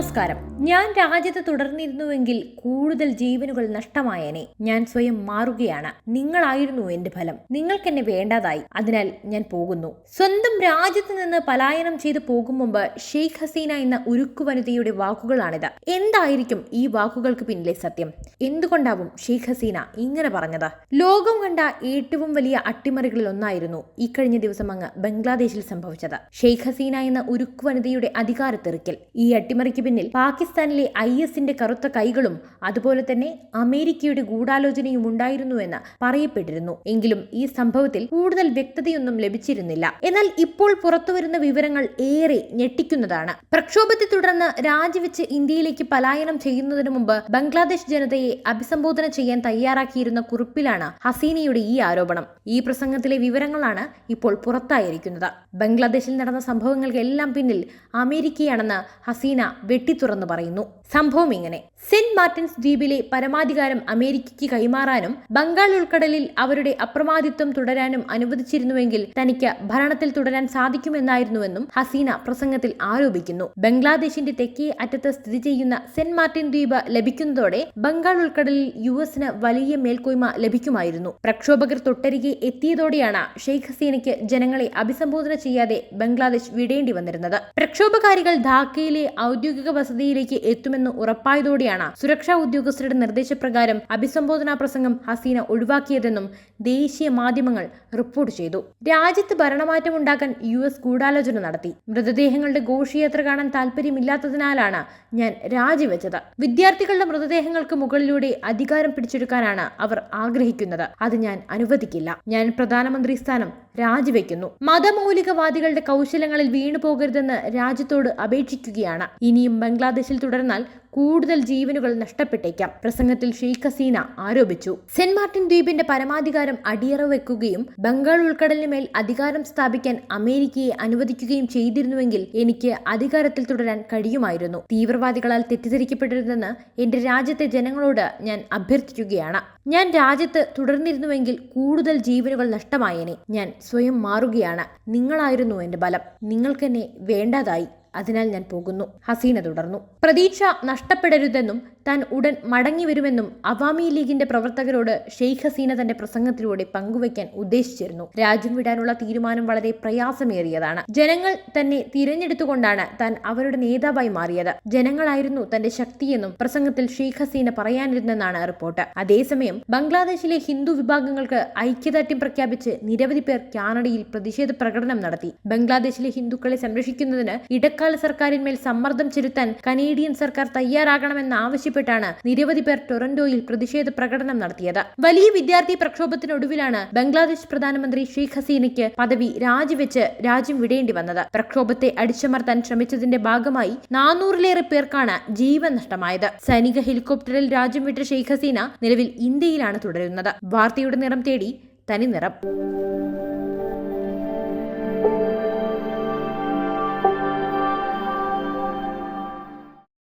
നമസ്കാരം. ഞാൻ രാജ്യത്ത് തുടർന്നിരുന്നുവെങ്കിൽ കൂടുതൽ ജീവനുകൾ നഷ്ടമായേനെ. ഞാൻ സ്വയം മാറുകയാണ്. നിങ്ങളായിരുന്നു എന്റെ ഫലം. നിങ്ങൾക്ക് എന്നെ വേണ്ടാതായി. അതിനാൽ ഞാൻ പോകുന്നു. സ്വന്തം രാജ്യത്ത് നിന്ന് പലായനം ചെയ്തു പോകും മുമ്പ് ഷെയ്ഖ് ഹസീന എന്ന ഉരുക്കു വനിതയുടെ വാക്കുകളാണിത്. എന്തായിരിക്കും ഈ വാക്കുകൾക്ക് പിന്നിലെ സത്യം? എന്തുകൊണ്ടാവും ഷെയ്ഖ് ഹസീന ഇങ്ങനെ പറഞ്ഞത്? ലോകം കണ്ട ഏറ്റവും വലിയ അട്ടിമറികളിൽ ഒന്നായിരുന്നു ഇക്കഴിഞ്ഞ ദിവസം അങ്ങ് ബംഗ്ലാദേശിൽ സംഭവിച്ചത്. ഷെയ്ഖ് ഹസീന എന്ന ഉരുക്കു വനിതയുടെ അധികാരത്തെറിക്കൽ. ഈ അട്ടിമറിക്ക് പിന്നിൽ പാകിസ്ഥാനിലെ ഐ എസിന്റെ കറുത്ത കൈകളും അതുപോലെ തന്നെ അമേരിക്കയുടെ ഗൂഢാലോചനയും ഉണ്ടായിരുന്നുവെന്ന് പറയപ്പെട്ടിരുന്നു. എങ്കിലും ഈ സംഭവത്തിൽ കൂടുതൽ വ്യക്തതയൊന്നും ലഭിച്ചിരുന്നില്ല. എന്നാൽ ഇപ്പോൾ പുറത്തുവരുന്ന വിവരങ്ങൾ ഏറെ ഞെട്ടിക്കുന്നതാണ്. പ്രക്ഷോഭത്തെ തുടർന്ന് രാജിവെച്ച് ഇന്ത്യയിലേക്ക് പലായനം ചെയ്യുന്നതിന് മുമ്പ് ബംഗ്ലാദേശ് ജനതയെ അഭിസംബോധന ചെയ്യാൻ തയ്യാറാക്കിയിരുന്ന കുറിപ്പിലാണ് ഹസീനയുടെ ഈ ആരോപണം. ഈ പ്രസംഗത്തിലെ വിവരങ്ങളാണ് ഇപ്പോൾ പുറത്തായിരിക്കുന്നത്. ബംഗ്ലാദേശിൽ നടന്ന സംഭവങ്ങൾക്കെല്ലാം പിന്നിൽ അമേരിക്കയാണെന്ന് ഹസീന വെട്ടിത്തുറന്നു പറയുന്നു. സംഭവം ഇങ്ങനെ. സെന്റ് മാർട്ടിൻസ് ദ്വീപിലെ പരമാധികാരം അമേരിക്കയ്ക്ക് കൈമാറാനും ബംഗാൾ ഉൾക്കടലിൽ അവരുടെ അപ്രമാദിത്വം തുടരാനും അനുവദിച്ചിരുന്നുവെങ്കിൽ തനിക്ക് ഭരണത്തിൽ തുടരാൻ സാധിക്കുമെന്നായിരുന്നുവെന്നും ഹസീന പ്രസംഗത്തിൽ ആരോപിക്കുന്നു. ബംഗ്ലാദേശിന്റെ തെക്കേ അറ്റത്ത് സ്ഥിതി ചെയ്യുന്ന സെന്റ് മാർട്ടിൻ ദ്വീപ് ലഭിക്കുന്നതോടെ ബംഗാൾ ഉൾക്കടലിൽ യു എസിന് വലിയ മേൽക്കോയ്മ ലഭിക്കുമായിരുന്നു. പ്രക്ഷോഭകർ തൊട്ടരികെ എത്തിയതോടെയാണ് ഷെയ്ഖ് ഹസീനയ്ക്ക് ജനങ്ങളെ അഭിസംബോധന ചെയ്യാതെ ബംഗ്ലാദേശ് വിടേണ്ടി വന്നിരുന്നത് പ്രക്ഷോഭകാരികൾ ധാക്കയിലെ ഔദ്യോഗിക വസതിയിലേക്ക് എത്തുമെന്ന് ഉറപ്പായതോടെയാണ് സുരക്ഷാ ഉദ്യോഗസ്ഥരുടെ നിർദ്ദേശപ്രകാരം അഭിസംബോധനാ പ്രസംഗം ഹസീന ഒഴിവാക്കിയതെന്നും ദേശീയ മാധ്യമങ്ങൾ റിപ്പോർട്ട് ചെയ്തു. രാജ്യത്ത് ഭരണമാറ്റം ഉണ്ടാക്കാൻ യു എസ് ഗൂഢാലോചന നടത്തി. മൃതദേഹങ്ങളുടെ ഘോഷയാത്ര കാണാൻ താല്പര്യമില്ലാത്തതിനാലാണ് ഞാൻ രാജിവെച്ചത്. വിദ്യാർത്ഥികളുടെ മൃതദേഹങ്ങൾക്ക് മുകളിലൂടെ അധികാരം പിടിച്ചെടുക്കാനാണ് അവർ ആഗ്രഹിക്കുന്നത്. അത് ഞാൻ അനുവദിക്കില്ല. ഞാൻ പ്രധാനമന്ത്രി സ്ഥാനം രാജിവെക്കുന്നു. മതമൗലികവാദികളുടെ കൗശലങ്ങളിൽ വീണു പോകരുതെന്ന് രാജ്യത്തോട് അപേക്ഷിക്കുകയാണ്. ഇനിയും ബംഗ്ലാദേശിൽ തുടർന്നാൽ കൂടുതൽ ജീവനുകൾ നഷ്ടപ്പെട്ടേക്കാം. പ്രസംഗത്തിൽ ഷെയ്ഖ് ഹസീന ആരോപിച്ചു. സെന്റ് മാർട്ടിൻ ദ്വീപിന്റെ പരമാധികാരം അടിയറ വെക്കുകയും ബംഗാൾ ഉൾക്കടലിന് മേൽ അധികാരം സ്ഥാപിക്കാൻ അമേരിക്കയെ അനുവദിക്കുകയും ചെയ്തിരുന്നുവെങ്കിൽ എനിക്ക് അധികാരത്തിൽ തുടരാൻ കഴിയുമായിരുന്നു. തീവ്രവാദികളാൽ തെറ്റിദ്ധരിക്കപ്പെടരുതെന്ന് എന്റെ രാജ്യത്തെ ജനങ്ങളോട് ഞാൻ അഭ്യർത്ഥിക്കുകയാണ്. ഞാൻ രാജ്യത്ത് തുടർന്നിരുന്നുവെങ്കിൽ കൂടുതൽ ജീവനുകൾ നഷ്ടമായേനെ. ഞാൻ സ്വയം മാറുകയാണ്. നിങ്ങളായിരുന്നു എന്റെ ബലം. നിങ്ങൾക്കെന്നെ വേണ്ടാതായി. അതിനാൽ ഞാൻ പോകുന്നു. ഹസീന തുടർന്നു. പ്രതീക്ഷ നഷ്ടപ്പെടരുതെന്നും താൻ ഉടൻ മടങ്ങി വരുമെന്നും അവാമി ലീഗിന്റെ പ്രവർത്തകരോട് ഷെയ്ഖ് ഹസീന തന്റെ പ്രസംഗത്തിലൂടെ പങ്കുവയ്ക്കാൻ ഉദ്ദേശിച്ചിരുന്നു. രാജ്യം വിടാനുള്ള തീരുമാനം വളരെ പ്രയാസമേറിയതാണ്. ജനങ്ങൾ തന്നെ തിരഞ്ഞെടുത്തുകൊണ്ടാണ് താൻ അവരുടെ നേതാവായി മാറിയത്. ജനങ്ങളായിരുന്നു തന്റെ ശക്തിയെന്നും പ്രസംഗത്തിൽ ഷെയ്ഖ് ഹസീന പറയാനിരുന്നെന്നാണ് റിപ്പോർട്ട്. അതേസമയം ബംഗ്ലാദേശിലെ ഹിന്ദു വിഭാഗങ്ങൾക്ക് ഐക്യദാർഢ്യം പ്രഖ്യാപിച്ച് നിരവധി പേർ കാനഡയിൽ പ്രതിഷേധ പ്രകടനം നടത്തി. ബംഗ്ലാദേശിലെ ഹിന്ദുക്കളെ സംരക്ഷിക്കുന്നതിന് ഇടക്കാല സർക്കാരിന്മേൽ സമ്മർദ്ദം ചെലുത്താൻ കനേഡിയൻ സർക്കാർ തയ്യാറാകണമെന്ന് ആവശ്യപ്പെട്ടാണ് നിരവധി പേർ ടൊറന്റോയിൽ പ്രതിഷേധ പ്രകടനം നടത്തിയത്. വലിയ വിദ്യാർത്ഥി പ്രക്ഷോഭത്തിനൊടുവിലാണ് ബംഗ്ലാദേശ് പ്രധാനമന്ത്രി ഷെയ്ഖ് ഹസീനയ്ക്ക് പദവി രാജിവെച്ച് രാജ്യം വിടേണ്ടി വന്നത്. പ്രക്ഷോഭത്തെ അടിച്ചമർത്താൻ ശ്രമിച്ചതിന്റെ ഭാഗമായി നാനൂറിലേറെ പേർക്കാണ് ജീവൻ നഷ്ടമായത്. സൈനിക ഹെലികോപ്റ്ററിൽ രാജ്യം വിട്ട ഷെയ്ഖ് ഹസീന നിലവിൽ ഇന്ത്യയിലാണ് തുടരുന്നത്. വാർത്തയുടെ നിറം തേടി തനി നിറം